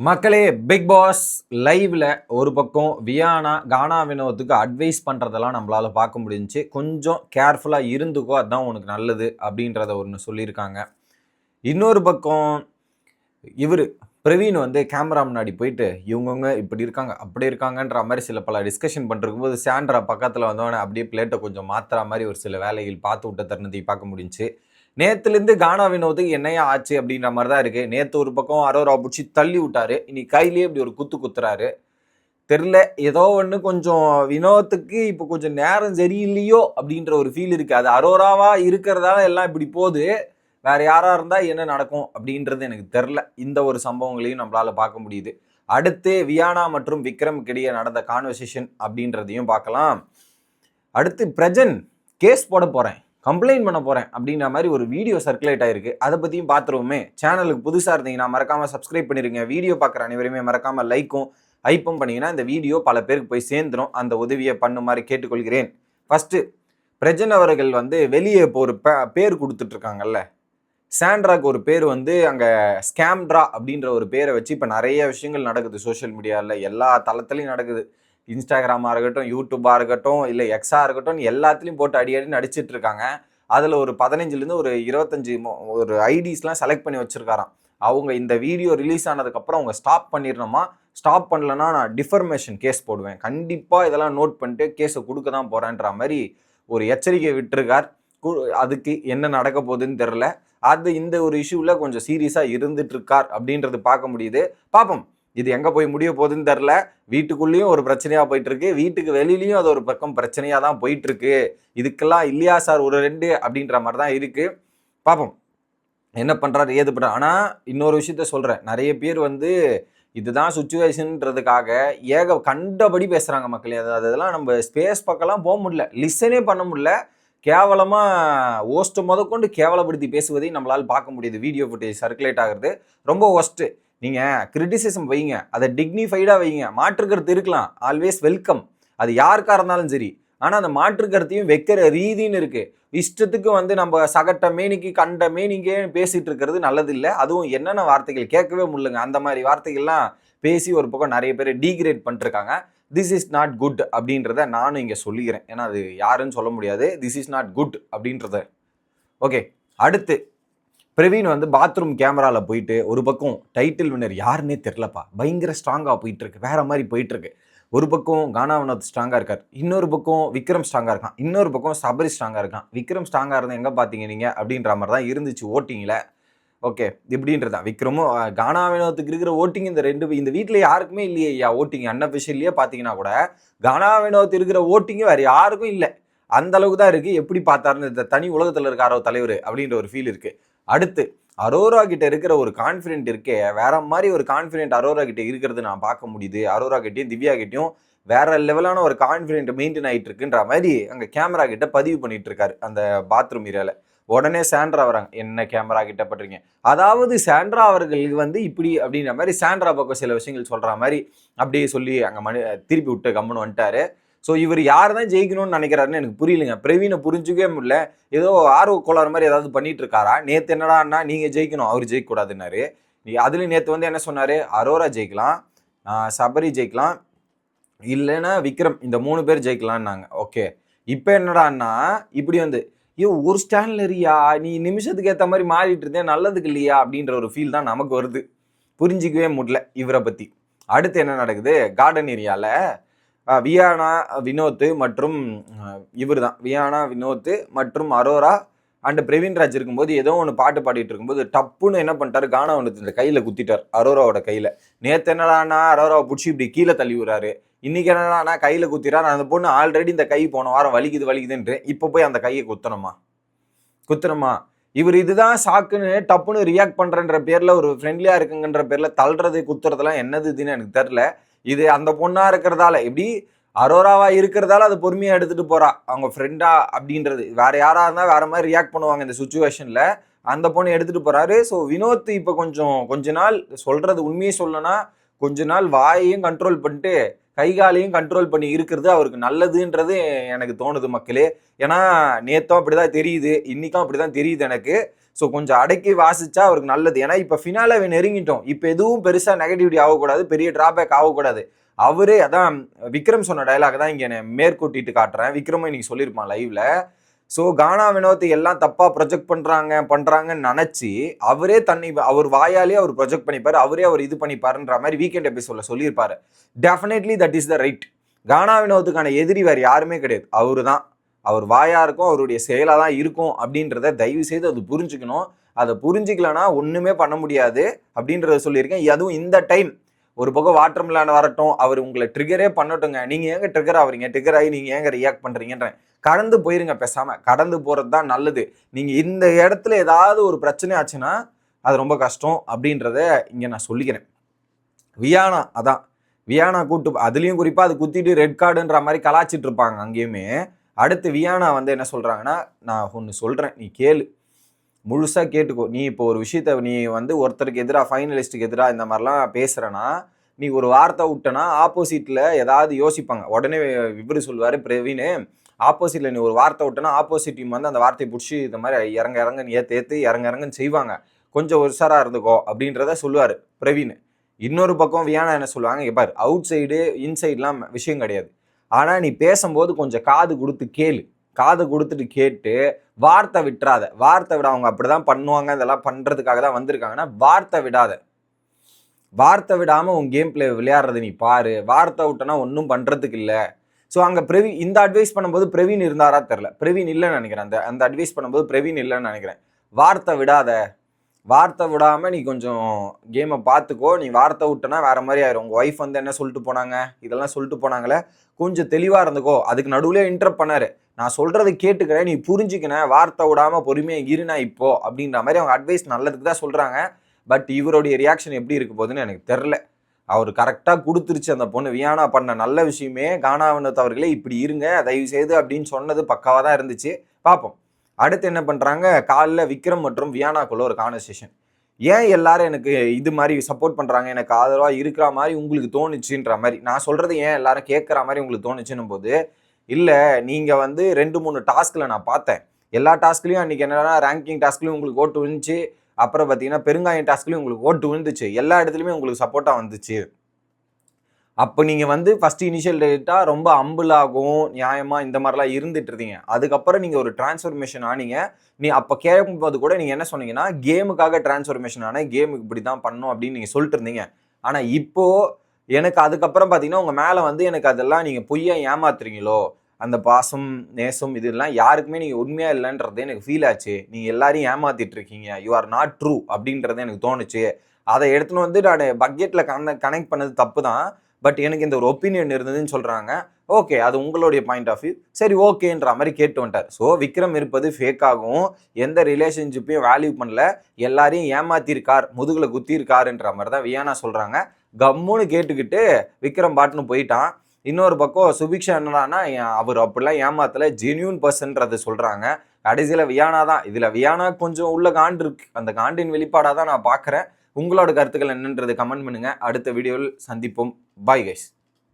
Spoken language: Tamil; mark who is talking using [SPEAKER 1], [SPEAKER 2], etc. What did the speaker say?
[SPEAKER 1] மக்களே பிக் பாஸ் லைவ்ல ஒரு பக்கம் வியானா கானா வினோத்துக்கு அட்வைஸ் பண்றதெல்லாம் நம்மளால பார்க்க முடிஞ்சுச்சு. கொஞ்சம் கேர்ஃபுல்லா இருந்துக்கோ அதான் உனக்கு நல்லது அப்படின்றத ஒன்று சொல்லியிருக்காங்க. இன்னொரு பக்கம் இவர் பிரவீன் வந்து கேமரா முன்னாடி போயிட்டு இவங்கவுங்க இப்படி இருக்காங்க அப்படி இருக்காங்கன்ற மாதிரி சில பல டிஸ்கஷன் பண்ணிருக்கும்போது சாண்ட்ரா பக்கத்தில் வந்தவொடனே அப்படியே பிளேட்டை கொஞ்சம் மாற்றுற மாதிரி ஒரு சில வேலைகள் பார்த்து விட்ட தருணத்தை பார்க்க முடிஞ்சு நேத்துலேருந்து கானா வினோத்துக்கு என்னையா ஆச்சு அப்படின்ற மாதிரி தான் இருக்குது நேற்று ஒரு பக்கம் அரோரா பிடிச்சி தள்ளி விட்டாரு. இனி கையிலேயே இப்படி ஒரு குத்து குத்துறாரு. தெரில ஏதோ ஒன்று கொஞ்சம் வினோத்துக்கு இப்போ கொஞ்சம் நேரம் சரியில்லையோ அப்படின்ற ஒரு ஃபீல் இருக்குது அது அரோராவா இருக்கிறதால எல்லாம் இப்படி போகுது. வேற யாராக இருந்தால் என்ன நடக்கும் அப்படின்றது எனக்கு தெரில இந்த ஒரு சம்பவங்களையும் நம்மளால பார்க்க முடியுது. அடுத்து வியானா மற்றும் விக்ரமுக்கு இடையே நடந்த கான்வர்சேஷன் அப்படின்றதையும் பார்க்கலாம். அடுத்து பிரஜன் கேஸ் போட போகிறேன் கம்ப்ளைண்ட் பண்ண போகிறேன் அப்படின்ற மாதிரி ஒரு வீடியோ சர்க்குலேட் ஆயிருக்கு. அதை பற்றியும் பார்த்துருவோமே சேனலுக்கு புதுசாக இருந்தீங்கன்னா மறக்காமல் சப்ஸ்கிரைப் பண்ணிருங்க. வீடியோ பார்க்குற அனைவருமே மறக்காமல் லைக்கும் ஐப்பும் பண்ணீங்கன்னா இந்த வீடியோ பல பேருக்கு போய் சேர்ந்துரும். அந்த உதவியை பண்ணுமாறு கேட்டுக்கொள்கிறேன். ஃபஸ்ட்டு பிரஜன் அவர்கள் வந்து வெளியே இப்போ ஒரு பேர் கொடுத்துட்ருக்காங்கல்ல. சாண்ட்ராக்கு ஒரு பேர் வந்து அங்கே ஸ்கேம்ட்ரா அப்படின்ற ஒரு பேரை வச்சு இப்போ நிறைய விஷயங்கள் நடக்குது சோஷியல் மீடியாவில் எல்லா தளத்துலையும் நடக்குது. இன்ஸ்டாகிராமாக இருக்கட்டும் யூடியூப்பாக இருக்கட்டும் இல்லை எக்ஸாக இருக்கட்டும் எல்லாத்துலேயும் போட்டு அடி அடி நடிச்சிட்டு இருக்காங்க. அதில் ஒரு பதினஞ்சுலேருந்து ஒரு இருபத்தஞ்சி ஒரு ஐடிஸ்லாம் செலக்ட் பண்ணி வச்சுருக்காராம். அவங்க இந்த வீடியோ ரிலீஸ் ஆனதுக்கப்புறம் அவங்க ஸ்டாப் பண்ணிடணுமா ஸ்டாப் பண்ணலன்னா நான் டிஃபர்மேஷன் கேஸ் போடுவேன். கண்டிப்பாக இதெல்லாம் நோட் பண்ணிட்டு கேஸை கொடுக்க தான் போகிறேன்ற மாதிரி ஒரு எச்சரிக்கை விட்டுருக்கார். கு- அதுக்கு என்ன நடக்க போகுதுன்னு தெரில அது இந்த ஒரு இஷ்யூவில் கொஞ்சம் சீரியஸாக இருந்துட்டு இருக்கார் அப்படின்றது பார்க்க முடியுது. பார்ப்போம். இது எங்கே போய் முடிய போகுதுன்னு தெரில வீட்டுக்குள்ளேயும் ஒரு பிரச்சனையாக போயிட்டுருக்கு. வீட்டுக்கு வெளியிலையும் அது ஒரு பக்கம் பிரச்சனையாக தான் போயிட்டுருக்கு. இதுக்கெல்லாம் இல்லையா சார் ஒரு ரெண்டு அப்படின்ற மாதிரி தான் இருக்குது பார்ப்போம் என்ன பண்ணுறாரு ஏது பண்ணுறாரு ஆனால் இன்னொரு விஷயத்த சொல்கிறேன் நிறைய பேர் வந்து இதுதான் சுச்சுவேஷன்றதுக்காக ஏக கண்டபடி பேசுகிறாங்க மக்களே. அது அதெல்லாம் நம்ம ஸ்பேஸ் பக்கம்லாம் போக முடியல. லிசனே பண்ண முடியல. கேவலமாக ஓஸ்ட்டு முதற்கொண்டு கேவலப்படுத்தி பேசுவதை நம்மளால் பார்க்க முடியுது. வீடியோ ஃபுட்டேஜ் சர்க்குலேட் ஆகிறது. ரொம்ப ஒஸ்ட்டு நீங்கள் கிரிட்டிசிசம் வைங்க. அதை டிக்னிஃபைடாக வைங்க. மாற்று கருத்து இருக்கலாம். ஆல்வேஸ் வெல்கம் அது யாருக்காக இருந்தாலும் சரி. ஆனால் அந்த மாற்று கருத்தையும் வைக்கிற ரீதின்னு இருக்குது இஷ்டத்துக்கு வந்து நம்ம சகட்ட மேனிக்கு கண்ட மேனிக்கே பேசிகிட்டு இருக்கிறது நல்லதில்லை. அதுவும் என்னென்ன வார்த்தைகள் கேட்கவே முடியலங்க. அந்த மாதிரி வார்த்தைகள்லாம் பேசி ஒரு பக்கம் நிறைய பேர் டீக்ரேட் பண்ணிருக்காங்க திஸ் இஸ் நாட் குட் அப்படின்றத நானும் இங்கே சொல்லிக்கிறேன். ஏன்னா அது யாருன்னு சொல்ல முடியாது. திஸ் இஸ் நாட் குட் அப்படின்றத. ஓகே அடுத்து. பிரவீன் வந்து பாத்ரூம் கேமராவில் போயிட்டு ஒரு பக்கம் டைட்டில் வின்னர் யாருன்னே தெரிலப்பா பயங்கர ஸ்ட்ராங்காக போயிட்டுருக்கு. வேறு வேற மாதிரி போயிட்டுருக்கு. ஒரு பக்கம் கானா வினோத் ஸ்ட்ராங்காக இருக்கார். இன்னொரு பக்கம் விக்ரம் ஸ்ட்ராங்காக இருக்கான். இன்னொரு பக்கம் சபரி ஸ்ட்ராங்காக இருக்கான். விக்ரம் ஸ்ட்ராங்காக இருந்தால் எங்கே பார்த்தீங்க நீங்கள் அப்படின்ற மாதிரி தான் இருந்துச்சு ஓட்டிங்கில் ஓகே. இப்படின்றதான் விக்ரமும் கானா வினோத்துக்கு இருக்கிற ஓட்டிங் இந்த ரெண்டு இந்த வீட்டில் யாருக்குமே இல்லையே ஐயா ஓட்டிங். அன்அஃபிஷியல்லையே பார்த்தீங்கன்னா கூட கானா வினோத் இருக்கிற ஓட்டிங்கு வேறு யாருக்கும் இல்லை. அந்த அளவுக்கு தான் இருக்குது எப்படி பார்த்தாருன்னு இந்த தனி உலகத்தில் இருக்காரோ தலைவர் அப்படின்ற ஒரு ஃபீல் இருக்குது அடுத்து அரோரா கிட்ட இருக்கிற ஒரு கான்ஃபிடென்ட் இருக்கே. வேற மாதிரி ஒரு கான்ஃபிடென்ட் அரோரா கிட்ட இருக்கிறது நான் பார்க்க முடியுது. அரோரா கிட்டையும் திவ்யா கிட்டையும் வேற லெவலான ஒரு கான்ஃபிடென்ட் மெயின்டைன் ஆயிட்டு இருக்குன்ற மாதிரி அங்கே கேமரா கிட்ட பதிவு பண்ணிட்டு இருக்காரு அந்த பாத்ரூம் ஏரியாவில் உடனே சாண்ட்ரா வராங்க. என்ன கேமரா கிட்ட பண்றீங்க? அதாவது சாண்ட்ரா அவர்களுக்கு வந்து இப்படி அப்படின்ற மாதிரி சாண்ட்ரா பக்கம் சில விஷயங்கள் சொல்கிற மாதிரி அப்படியே சொல்லி அங்கே மணி திருப்பி விட்டு கம்முன்னு வந்துட்டாரு. ஸோ இவர் யார் தான் ஜெயிக்கணும்னு நினைக்கிறாருன்னு எனக்கு புரியலங்க. பிரவீனை புரிஞ்சுக்கவே முடியல. ஏதோ ஆர்வ கோளாறு மாதிரி ஏதாவது பண்ணிட்டு இருக்காரா? நேற்று என்னடான்னா நீங்கள் ஜெயிக்கணும் அவர் ஜெயிக்கக்கூடாதுன்னாரு. நீ- வந்து என்ன சொன்னார்? அரோரா ஜெயிக்கலாம் சபரி ஜெயிக்கலாம் இல்லைன்னா விக்ரம் இந்த மூணு பேர் ஜெயிக்கலான்னாங்க ஓகே. இப்போ என்னடான்னா இப்படி வந்து ஐயோ ஒரு ஸ்டாண்ட்ல இருக்கியா? நீ நிமிஷத்துக்கு ஏற்ற மாதிரி மாறிட்டு இருந்தேன் நல்லதுக்கு இல்லையா? அப்படின்ற ஒரு ஃபீல் தான் நமக்கு வருது. புரிஞ்சிக்கவே முடியல இவரை பற்றி அடுத்து என்ன நடக்குது? கார்டன் ஏரியாவில் வியானா வினோத் மற்றும் இவர் தான் வியானா வினோத் மற்றும் அரோரா அண்ட் பிரவீன் ராஜ் இருக்கும்போது ஏதோ ஒன்று பாட்டு பாடிட்டு இருக்கும்போது டப்புன்னு என்ன பண்ணிட்டாரு? கானா ஒன்று இந்த கையில் குத்திட்டார் அரோராவோட கையில். நேற்று என்னடானா அரோராவை பிடிச்சி இப்படி கீழே தள்ளி விடுறாரு. இன்னைக்கு என்னடானா கையில் குத்திட்டார். அந்த பொண்ணு ஆல்ரெடி இந்த கை போன வாரம் வலிக்குது வலிக்குதுன்ட்டு இப்போ போய் அந்த கையை குத்தணுமா? குத்தணுமா? இவர் இதுதான் சாக்குன்னு டப்புன்னு ரியாக்ட் பண்ணுறன்ற பேரில் ஒரு ஃப்ரெண்ட்லியாக இருக்குங்கன்ற பேரில் தள்ளுறது குத்துறதுலாம் என்னது இதுன்னு எனக்கு தெரில இது அந்த பொண்ணாக இருக்கிறதால எப்படி? அரோராவா இருக்கிறதால அது பொறுமையா எடுத்துட்டு போறா. அவங்க ஃப்ரெண்டா அப்படின்றது. வேற யாரா இருந்தா வேற மாதிரி ரியாக்ட் பண்ணுவாங்க இந்த சுச்சுவேஷன்ல அந்த பொண்ணு எடுத்துட்டு போறாரு. ஸோ வினோத் இப்போ கொஞ்சம் கொஞ்ச நாள் சொல்றது உண்மையை சொல்லனா கொஞ்ச நாள் வாயையும் கண்ட்ரோல் பண்ணிட்டு கை காலையும் கண்ட்ரோல் பண்ணி இருக்கிறது அவருக்கு நல்லதுன்றது எனக்கு தோணுது மக்களே. ஏன்னா நேத்தும் அப்படிதான் தெரியுது இன்னைக்கும் அப்படிதான் தெரியுது எனக்கு. ஸோ கொஞ்சம் அடக்கி வாசிச்சா அவருக்கு நல்லது. ஏன்னா இப்போ ஃபினாலே நெருங்கிட்டோம். இப்போ எதுவும் பெருசாக நெகட்டிவிட்டி ஆகக்கூடாது பெரிய டிராபேக் ஆகக்கூடாது. அவரே அதான் விக்ரம் சொன்ன டயலாக் தான் இங்கே மேற்கூட்டிட்டு காட்டுறேன். விக்ரமும் இன்னைக்கு சொல்லியிருப்பான் லைவ்ல ஸோ கானா வினோத்தை எல்லாம் தப்பாக ப்ரொஜெக்ட் பண்ணுறாங்க பண்ணுறாங்கன்னு நினச்சி அவரே தன்னை அவர் வாயாலே அவர் ப்ரொஜெக்ட் பண்ணிப்பார் அவரே அவர் இது பண்ணிப்பாருன்ற மாதிரி வீக்கெண்ட் எபிசோடில் சொல்லியிருப்பார். Definitely that is the right Gana வினோத்துக்கான எதிரி வேறு யாருமே கிடையாது. அவரு தான். அவர் வாயாக இருக்கும் அவருடைய செயலாக தான் இருக்கும் அப்படின்றத தயவு செய்து அது புரிஞ்சுக்கணும். அதை புரிஞ்சுக்கலனா ஒன்றுமே பண்ண முடியாது அப்படின்றத சொல்லியிருக்கேன். அதுவும் இந்த டைம் ஒரு பக்கம் வாட்டர் மிலான் வரட்டும் அவர் உங்களை ட்ரிகரே பண்ணட்டுங்க. நீங்கள் ஏங்க ட்ரிகர் ஆகிறீங்க? ட்ரிகர் ஆகி நீங்கள் ஏங்க ரியாக்ட் பண்ணுறீங்கன்றேன் கடந்து போயிருங்க பேசாமல் கடந்து போகிறது தான் நல்லது. நீங்கள் இந்த இடத்துல ஏதாவது ஒரு பிரச்சனை ஆச்சுன்னா அது ரொம்ப கஷ்டம் அப்படின்றத இங்கே நான் சொல்லிக்கிறேன். வியானா அதான். வியானா கூட்டு அதுலேயும் குறிப்பாக அது குத்திட்டு ரெட் கார்டுன்ற மாதிரி கலாச்சிட்டு இருப்பாங்க அங்கேயுமே. அடுத்து வியானா வந்து என்ன சொல்கிறாங்கன்னா நான் ஒன்று சொல்கிறேன் நீ கேளு. முழுசாக கேட்டுக்கோ. நீ இப்போ ஒரு விஷயத்த நீ வந்து ஒருத்தருக்கு எதிராக ஃபைனலிஸ்ட்டுக்கு எதிராக இந்த மாதிரிலாம் பேசுகிறேன்னா நீ ஒரு வார்த்தை விட்டனா ஆப்போசிட்டில் ஏதாவது யோசிப்பாங்க. உடனே இவர் சொல்லுவார் பிரவீன் ஆப்போசிட்டில் நீ ஒரு வார்த்தை விட்டனா ஆப்போசிட் டீம் வந்து அந்த வார்த்தையை பிடிச்சி இந்த மாதிரி இறங்க இறங்கன்னு ஏற்று ஏற்று இறங்க இறங்கன்னு செய்வாங்க. கொஞ்சம் உஷாராக இருந்துக்கோ அப்படின்றத சொல்லுவார் பிரவீன். இன்னொரு பக்கம் வியானா என்ன சொல்லுவாங்க? இங்கே பாரு அவுட் சைடு இன்சைட்லாம் விஷயம் கிடையாது. ஆனால் நீ பேசும்போது கொஞ்சம் காது கொடுத்து கேளு. காது கொடுத்துட்டு கேட்டு வார்த்தை விட்டுறாத. வார்த்தை விட அவங்க அப்படிதான் பண்ணுவாங்க இதெல்லாம் பண்றதுக்காக தான் வந்திருக்காங்கன்னா வார்த்தை விடாத. வார்த்தை விடாம உன் கேம் பிளே விளையாடுறது நீ பாரு. வார்த்தை விட்டனா ஒன்றும் பண்றதுக்கு இல்லை. ஸோ அங்கே பிரவீன் இந்த அட்வைஸ் பண்ணும்போது பிரவீன் இருந்தாரா தெரில பிரவீன் இல்லைன்னு நினைக்கிறேன். அந்த அந்த அட்வைஸ் பண்ணும்போது பிரவீன் இல்லைன்னு நினைக்கிறேன். வார்த்தை விடாத. வார்த்தை விடாமல் நீ கொஞ்சம் கேமை பார்த்துக்கோ. நீ வார்த்தை விட்டனா வேற மாதிரி ஆயிரும். உங்கள் ஒய்ஃப் வந்து என்ன சொல்லிட்டு போனாங்க? இதெல்லாம் சொல்லிட்டு போனாங்களே. கொஞ்சம் தெளிவாக இருந்துக்கோ. அதுக்கு நடுவுல இன்டர் பண்ணார். நான் சொல்கிறத கேட்டுக்கிறேன். நீ புரிஞ்சுக்கின. வார்த்தை விடாமல் பொறுமையாக இருனா இப்போ. அப்படின்ற மாதிரி அவங்க அட்வைஸ் நல்லதுக்கு தான் சொல்கிறாங்க பட் இவருடைய ரியாக்ஷன் எப்படி இருக்க போகுதுன்னு எனக்கு தெரில அவர் கரெக்டாக கொடுத்துருச்சு அந்த பொண்ணு. வியானா பண்ண நல்ல விஷயமே கானாவினத் அவர்களே இப்படி இருங்க தயவு செய்து அப்படின்னு சொன்னது பக்காவாக தான் இருந்துச்சு. பார்ப்போம் அடுத்து என்ன பண்ணுறாங்க காலைல விக்ரம் மற்றும் வியானாக்குள்ள ஒரு கான்வர்சேஷன் ஏன் எல்லாரும் எனக்கு இது மாதிரி சப்போர்ட் பண்ணுறாங்க எனக்கு ஆதரவாக இருக்கிற மாதிரி உங்களுக்கு தோணுச்சுன்ற மாதிரி. நான் சொல்கிறது ஏன் எல்லாரும் கேட்குற மாதிரி உங்களுக்கு தோணுச்சுன்னும் போது இல்லை நீங்கள் வந்து ரெண்டு மூணு டாஸ்கில் நான் பார்த்தேன். எல்லா டாஸ்க்லையும் அன்றைக்கி என்னென்னா ரேங்கிங் டாஸ்க்லையும் உங்களுக்கு ஓட்டு விழுந்துச்சு. அப்புறம் பார்த்தீங்கன்னா பெருங்காயம் டாஸ்க்லேயும் உங்களுக்கு ஓட்டு விழுந்துச்சு. எல்லா இடத்துலையுமே உங்களுக்கு சப்போர்ட்டாக வந்துச்சு. அப்போ நீங்கள் வந்து ஃபஸ்ட் இனிஷியல் டேட்டாக ரொம்ப அம்புலாகும் நியாயமாக இந்த மாதிரிலாம் இருந்துட்டு இருந்தீங்க. அதுக்கப்புறம் நீங்கள் ஒரு டிரான்ஸ்ஃபர்மேஷன் ஆனீங்க. நீ அப்போ கேட்கும்போது கூட நீங்கள் என்ன சொன்னீங்கன்னா கேமுக்காக டிரான்ஸ்ஃபர்மேஷன் ஆனால் கேமுக்கு இப்படி தான் பண்ணும் அப்படின்னு நீங்கள் சொல்லிட்டு இருந்தீங்க. ஆனால் இப்போது எனக்கு அதுக்கப்புறம் பார்த்தீங்கன்னா உங்கள் மேலே வந்து எனக்கு அதெல்லாம் நீங்கள் பொய்யா ஏமாத்துறீங்களோ அந்த பாசம் நேசம் இதெல்லாம் யாருக்குமே நீங்கள் உண்மையாக இல்லைன்றது எனக்கு ஃபீல் ஆச்சு. நீங்கள் எல்லாரையும் ஏமாத்திட்டு இருக்கீங்க. யூ ஆர் நாட் ட்ரூ அப்படின்றது எனக்கு தோணுச்சு. அதை எடுத்துன்னு வந்து நான் பக்கெட்டில் கன கனெக்ட் பண்ணது தப்பு தான் பட் எனக்கு இந்த ஒரு ஒப்பீனியன் இருந்ததுன்னு சொல்கிறாங்க ஓகே அது உங்களுடைய பாயிண்ட் ஆஃப் வியூ சரி ஓகேன்ற மாதிரி கேட்டு வந்துட்டார். ஸோ விக்ரம் இருப்பது ஃபேக்காகவும் எந்த ரிலேஷன்ஷிப்பையும் வேல்யூ பண்ணல. எல்லாரையும் ஏமாத்திருக்கார் முதுகில் குத்திருக்காருன்ற மாதிரி தான் வியானா சொல்கிறாங்க கம்முன்னு கேட்டுக்கிட்டு விக்ரம் பாட்டுன்னு போயிட்டான். இன்னொரு பக்கம் சுபிக்ஷா என்னடானா அவர் அப்படிலாம் ஏமாத்தல. ஜென்யூன் பர்சன்றது சொல்கிறாங்க கடைசியில் வியானா தான். இதில் வியானா கொஞ்சம் உள்ள காண்டு இருக்கு. அந்த காண்டின் வெளிப்பாடாக தான் நான் பார்க்குறேன் உங்களோட கருத்துக்கள் என்னன்றது கமெண்ட் பண்ணுங்கள் அடுத்த வீடியோவில் சந்திப்போம். Bye guys